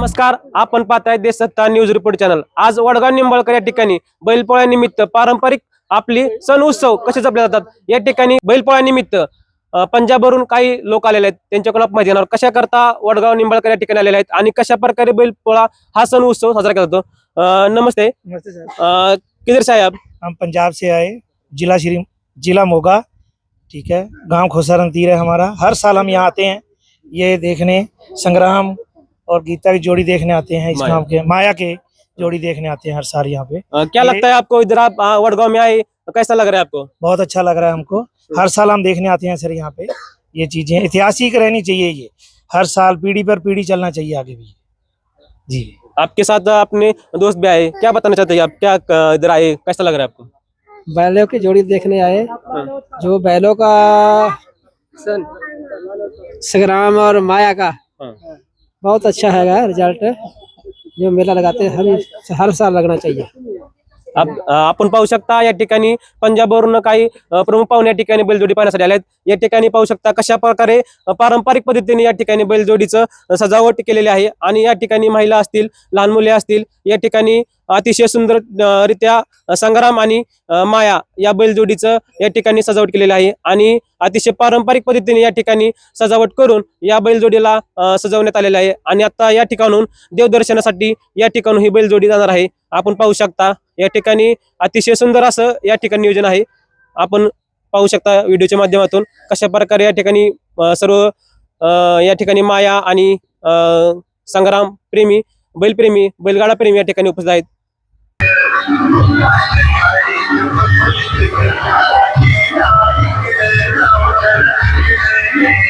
नमस्कार आपण पाहताय देशसत्ता न्यूज रिपोर्ट चॅनल आज वडगाव निंबाळकर या ठिकाणी बैलपोळ्यानिमित्त पारंपरिक आपली सण उत्सव कसे जपले जातात? या ठिकाणी बैलपोळ्यानिमित्त पंजाबवरून काही लोक आलेले आहेत. त्यांच्याकडून आपण माहिती आहोत. कशा करता वडगाव निंबाळकर या ठिकाणी आलेले आहेत आणि कशा प्रकारे बैलपोळा हा सण उत्सव साजरा केला जातो? नमस्ते. किधर से आए आप? हम पंजाब से आए जिला श्री जिला मोगा ठीक है? गांव खोसारन तीर है हमारा। हर साल हम यहाँ आते हैं। ये देखने संग्राम और गीता की जोड़ी देखने आते हैं इस माया। के माया के जोड़ी देखने आते हैं हर साल यहाँ पे। अ, क्या लगता है आपको इधर आप अ, वडगाव में आए तो कैसा लग रहा है आपको? बहुत अच्छा लग रहा है हमको। हर साल हम देखने आते हैं सर यहाँ पे ये चीज़ें ऐतिहासिक रहनी चाहिए ये। हर साल पीढ़ी पर पीढ़ी चलना चाहिए आगे भी। जी। आपके साथ अपने दोस्त भी आए क्या बताना चाहते हैं आप क्या इधर आए कैसा लग रहा है आपको? बैलों की जोड़ी देखने आए। हाँ। जो बैलों का संग्राम और माया का। हाँ। बहुत अच्छा है रिजल्ट जो मेला लगाते हैं हर हर साल लगना चाहिए। आप आपण पाहू शकता या ठिकाणी पंजाबवरून काही प्रमुख पाहुणे या ठिकाणी बैलजोडी पाहण्यासाठी आले आहेत या ठिकाणी पाहू शकता कशा प्रकारे पारंपरिक पद्धतीने या ठिकाणी बैलजोडीचं सजावट केलेली आहे. आणि या ठिकाणी महिला असतील लहान मुले असतील या ठिकाणी अतिशय सुंदर रित्या संग्राम आणि माया या बैलजोडीचं या ठिकाणी सजावट केलेली आहे. आणि अतिशय पारंपरिक पद्धतीने या ठिकाणी सजावट करून या बैलजोडीला सजवण्यात आलेलं आहे. आणि आता या ठिकाणून देवदर्शनासाठी या ठिकाणून ही बैलजोडी जाणार आहे. आपण पाहू शकता या ठिकाणी अतिशय सुंदर असं या ठिकाणी नियोजन आहे. आपण पाहू शकता व्हिडिओच्या माध्यमातून कशा प्रकारे या ठिकाणी सर्व या ठिकाणी माया आणि संग्राम प्रेमी बैलप्रेमी बैलगाडा प्रेमी या ठिकाणी उपस्थित आहेत. Yeah.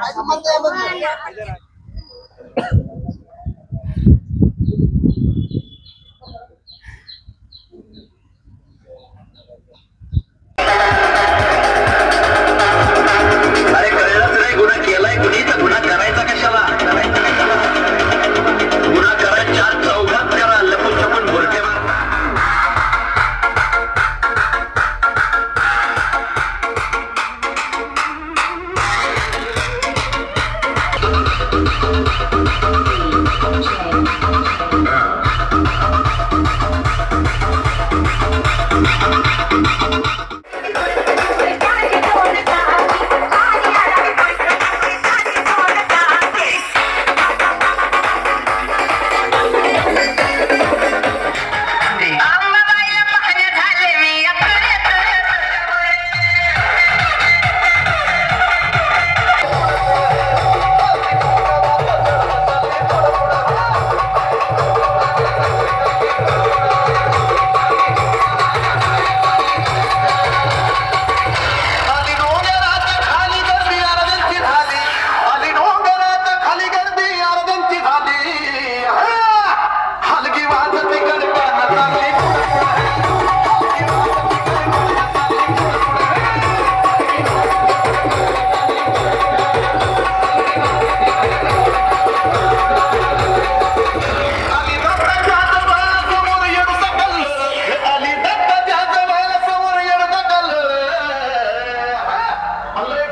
Ayo, teman!